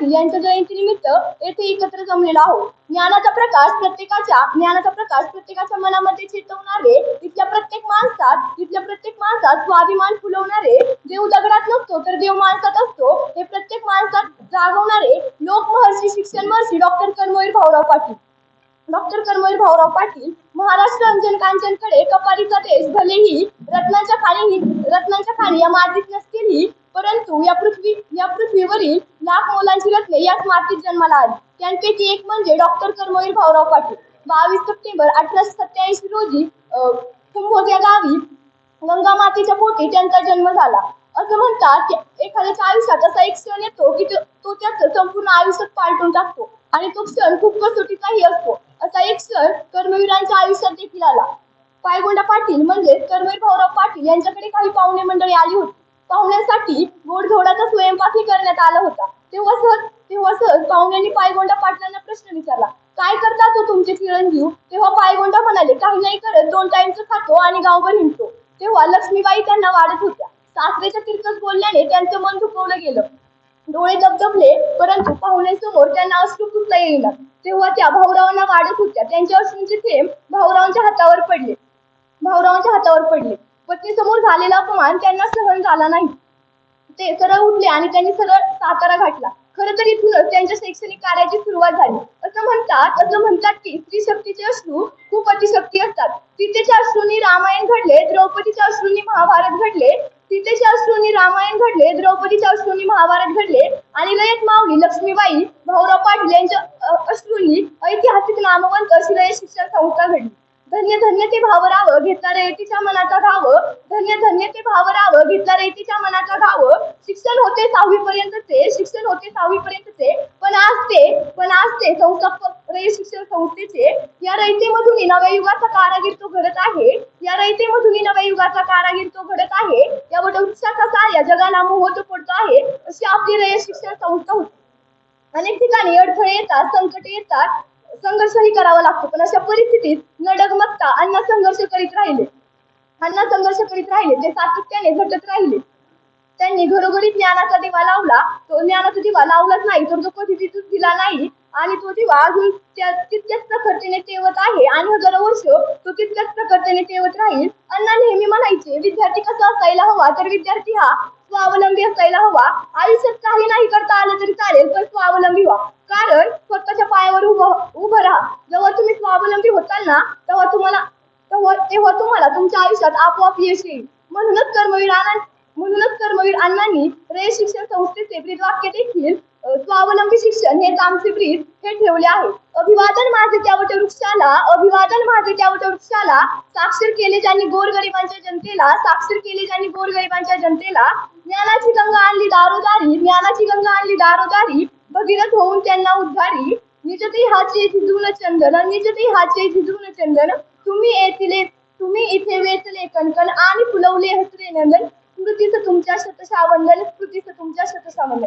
पाटील यांच्या जयंतीनिमित्त येथे एकत्र जमलेलो आहोत. ज्ञानाचा प्रकाश प्रत्येकाच्या ज्ञानाचा प्रकाश प्रत्येकाच्या मनामध्ये चेतवणारे इथल्या प्रत्येक माणसात इथल्या प्रत्येक माणसात स्वाभिमान फुलवणारे देव दगडात नसतो तर देव माणसात असतो हे प्रत्येक माणसात जागवणारे लोक महर्षी शिक्षण महर्षी डॉक्टर कर्मवीर भाऊराव पाटील. डॉक्टर कर्मवीर भाऊराव पाटील महाराष्ट्र रंजन कांचनकडे कपारीचा देश भलेही रत्नाच्या खाणी रत्नाच्या खाणी या मातीत नसतीलही परंतु या पृथ्वी या पृथ्वीवरील लाख मुलांची रत्ने याच मातीत जन्माला आली. त्यांपैकी एक म्हणजे डॉक्टर कर्मवीर भाऊराव पाटील. बावीस सप्टेंबर अठराशे सत्याऐंशी रोजी अं, कुंभोज या गावी गंगा मातेच्या पोटी त्यांचा जन्म झाला. असं म्हणतात की एखाद्याच्या आयुष्यात असा एक क्षण येतो की तो तो त्याचं संपूर्ण आयुष्यात पालटून टाकतो आणि तो क्षण खूप कसोटीचाही असतो. असा एक क्षण कर्मवीरांच्या आयुष्यात देखील आला. पायगोंडा पाटील म्हणजे कर्मवीर भाऊराव पाटील यांच्याकडे काही पाहुणे मंडळी आली होती. पाहुण्यांसाठी गोडधोडाचा स्वयंपाकही करण्यात आला होता. तेव्हा सहज तेव्हा सहज पाहुण्यांनी पायगोंडा पाटलांना प्रश्न विचारला काय करता तो तुमचे चिरंजीव? तेव्हा पायगोंडा म्हणाले काही नाही करत दोन टाइमचं खातो आणि गावभर हिंडतो. तेव्हा लक्ष्मीबाई त्यांना वाढत होत्या. सासरेच्या तिरकस बोलल्याने त्यांचं मन दुखवलं गेलं. डोळे दबदबले परंतु पाहुण्यांसमोर त्यांना अश्रू पुसता येईना. तेव्हा त्या भाऊरावांना वाढत होत्या. त्यांच्या अश्रूंचे थेंब भाऊरावांच्या हातावर पडले. भाऊरावांच्या हातावर पडले. पत्नीसमोर झालेला अपमान त्यांना सहन झाला नाही. ते सरळ उठले आणि त्यांनी सरळ सातारा घातला खरं तर इथूनच त्यांच्या शैक्षणिक कार्याची सुरुवात झाली. असं म्हणतात असं म्हणतात की स्त्री शक्तीचे अश्रू खूप अतिशक्ती असतात. सीतेच्या अश्रूंनी रामायण घडले द्रौपदीच्या अश्रूंनी महाभारत घडले. सीतेच्या अश्रूंनी रामायण घडले द्रौपदीच्या अश्रूंनी महाभारत घडले. आणि लयत माऊली लक्ष्मीबाई भाऊराव पाटील यांच्या अश्रूंनी ऐतिहासिक नामवंत अशी रयत शिक्षण संस्था घडली. धन्य धन्य ते भावराव घेतला रयतीच्या मनाचा धाव धन्य धन्य ते भावराव घेतला रयतीच्या मनाचा धाव शिक्षण होते सहावी पर्यंतचे शिक्षण होते सहावी पर्यंतचे पण आज ते पण आज ते संस्थापक शिक्षण संस्थेचे या रयतेमधून नव्या युगाचा कारागीर तो घडत आहे. या रयतेमधून नव्या युगाचा कारागीर तो घडत आहे. या वटवृक्षाचा या जगाला मोहत पडतो आहे अशी आपली रय शिक्षण संस्था होती. अनेक ठिकाणी अडथळे येतात संकटे येतात. संघर्षही करावा लागतो. पण अशा परिस्थितीत न डगमगता अण्णा संघर्ष करीत राहिले. अण्णा संघर्ष करीत राहिले. ते सातत्याने झटत राहिले. त्यांनी घरोघरी ज्ञानाचा दिवा लावला. तो ज्ञानाचा दिवा लावलाच नाही तर तो कधी तिथून दिला नाही आणि तो दिवा अजून तितक्याच प्रखरतेने तेवत आहे आणि हजारो वर्ष तो तितक्याच प्रखरतेने तेवत राहील. अण्णा नेहमी म्हणायचे विद्यार्थी कसा असायला हवा? तर विद्यार्थी हा स्वावलंबी असायला हवा. आयुष्यात काही नाही करता आलं तरी चालेल पण स्वावलंबी व्हा. कारण स्वतःच्या पायावर उभं उभं राहा. जेव्हा तुम्ही स्वावलंबी होताल ना तेव्हा तुम्हाला तेव्हा तुम्हाला तुमच्या आयुष्यात आपोआप यश येईल. म्हणूनच कर्मवीर आनंद म्हणूनच कर्मवीर अण्णांनी रे शिक्षण संस्थेचे ब्रीद वाक्य देखील स्वावलंबी शिक्षण हे कामचे ब्रीद हे ठेवले आहे. अभिवादन माझे त्या वटवृक्षाला अभिवादन माझे त्या वटवृक्षाला साक्षर केले ज्यांनी गोरगरिबांच्या जनतेला साक्षर केले ज्यांनी गोरगरिबांच्या जनतेला ज्ञानाची गंगा आणली दारोदारी ज्ञानाची गंगा आणली दारोदारी भगीरथ होऊन त्यांना उद्धारी. निजते हाचे झिजून चंदन निजते हाचे झिजून चंदन तुम्ही येथील तुम्ही इथे वेचले कणकण आणि फुलवले हसरे नंदन. स्मृतीच तुमच्या शतशा वंदन स्मृतीच तुमच्या शतशा वंदन